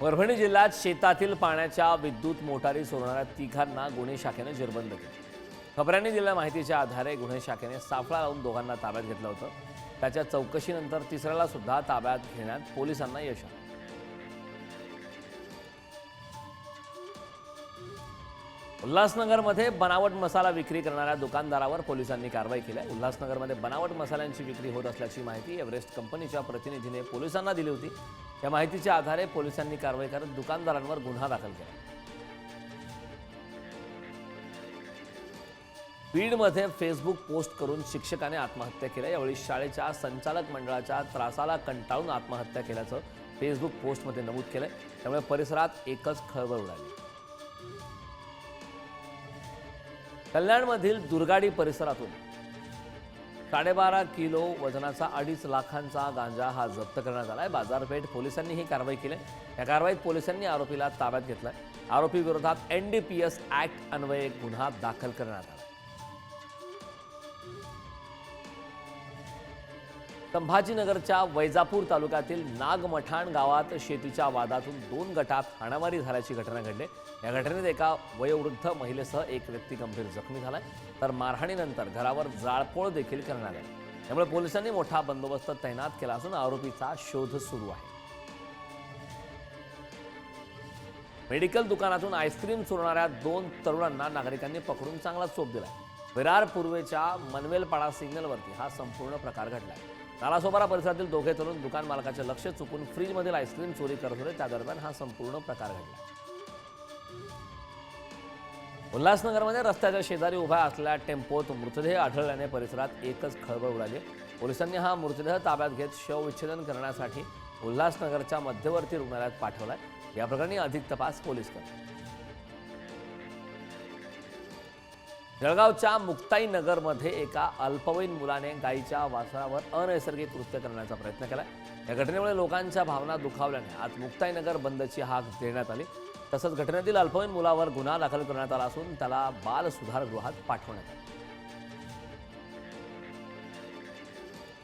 परभणी जिल्ह्यात शेतातील पाण्याच्या विद्युत मोटारी सोडणाऱ्या तिघांना गुन्हे शाखेने जेरबंद केले. खबऱ्यांनी दिलेल्या माहितीच्या आधारे गुन्हे शाखेने सापळा लावून दोघांना ताब्यात घेतलं होतं. त्याच्या चौकशीनंतर तिसऱ्याला सुद्धा ताब्यात घेण्यात पोलिसांना यश आलं. उल्हासनगरमध्ये बनावट मसाला विक्री करणाऱ्या दुकानदारावर पोलिसांनी कारवाई केली. आहे उल्हासनगरमध्ये बनावट मसाल्यांची विक्री होत असल्याची माहिती एव्हरेस्ट कंपनीच्या प्रतिनिधीने पोलिसांना दिली होती. या माहितीच्या आधारे पोलिसांनी कारवाई करत दुकानदारांवर गुन्हा दाखल केला. बीडमध्ये फेसबुक पोस्ट करून शिक्षकाने आत्महत्या केल्या. यावेळी शाळेच्या संचालक मंडळाच्या त्रासाला कंटाळून आत्महत्या केल्याचं फेसबुक पोस्टमध्ये नमूद केलंय. त्यामुळे परिसरात एकच खळबळ उडाली. कल्याणमधील दुर्गाडी परिसरातून साडेबारा किलो वजनाचा अडीच लाखांचा गांजा हा जप्त करण्यात आलाय. बाजारपेठ पोलिसांनी ही कारवाई केली. या कारवाईत पोलिसांनी आरोपीला ताब्यात घेतलाय. आरोपी विरोधात एनडीपीएस ऍक्ट अन्वये गुन्हा दाखल करण्यात आला. संभाजीनगरच्या वैजापूर तालुक्यातील नागमठाण गावात शेतीच्या वादातून दोन गटात हाणामारी झाल्याची घटना घडली. या घटनेत एका वयोवृद्ध महिलेसह एक व्यक्ती गंभीर जखमी झालाय. तर मारहाणीनंतर घरावर जाळपोळ देखील करण्यात आली. त्यामुळे पोलिसांनी मोठा बंदोबस्त तैनात केला असून आरोपीचा शोध सुरू आहे. मेडिकल दुकानातून आईस्क्रीम चोरणाऱ्या दोन तरुणांना नागरिकांनी पकडून चांगला चोप आहे विरार पूर्वेच्या मनवेलपाडा सिग्नलवरती हा संपूर्ण प्रकार घडला. नालासोपारा परिसरातील दोघे तरुण दुकान मालकाचे लक्ष चुकून फ्रीजमधील आईस्क्रीम चोरी करत होते. त्या दरम्यान हा संपूर्ण प्रकार घडला. उल्हासनगरमध्ये रस्त्याच्या शेजारी उभा असलेल्या टेम्पोत मृतदेह आढळल्याने परिसरात एकच खळबळ उडाली. पोलिसांनी हा मृतदेह ताब्यात घेत शवविच्छेदन करण्यासाठी उल्हासनगरच्या मध्यवर्ती रुग्णालयात पाठवलाय. या प्रकरणी अधिक तपास पोलीस करतात जळगावच्या मुक्ताईनगरमध्ये एका अल्पवयीन मुलाने गायीच्या वासरावर अनैसर्गिक कृत्य करण्याचा प्रयत्न केला या घटनेमुळे लोकांच्या भावना दुखावल्याने आज मुक्ताईनगर बंदची हाक देण्यात आली. तसंच घटनेतील अल्पवयीन मुलावर गुन्हा दाखल करण्यात आला असून त्याला बाल सुधारगृहात पाठवण्यात आलं.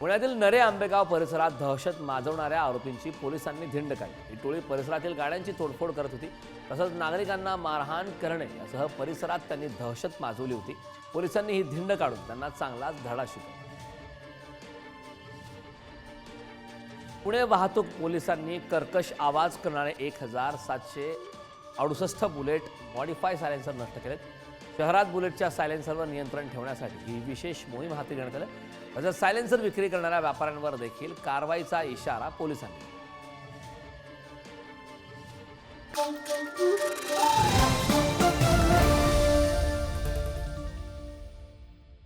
पुण्यातील नरे आंबेगाव परिसरात दहशत माजवणाऱ्या आरोपींची पोलिसांनी धिंड काढली. ही टोळी परिसरातील गाड्यांची तोडफोड करत होती. तसंच नागरिकांना मारहाण करणे यासह परिसरात त्यांनी दहशत माजवली होती. पोलिसांनी ही धिंड काढून त्यांना चांगलाच धडा शिकवला. पुणे वाहतूक पोलिसांनी कर्कश आवाज करणारे एक हजार सातशे अडुसष्ट बुलेट मॉडिफाय सायलेन्सर नष्ट केलेत. शहरात बुलेटच्या सायलेन्सरवर नियंत्रण ठेवण्यासाठी ही विशेष मोहीम हाती घेण्यात आली तसंच सायलेन्सर विक्री करणाऱ्या व्यापाऱ्यांवर देखील कारवाईचा इशारा पोलिसांनी दिला.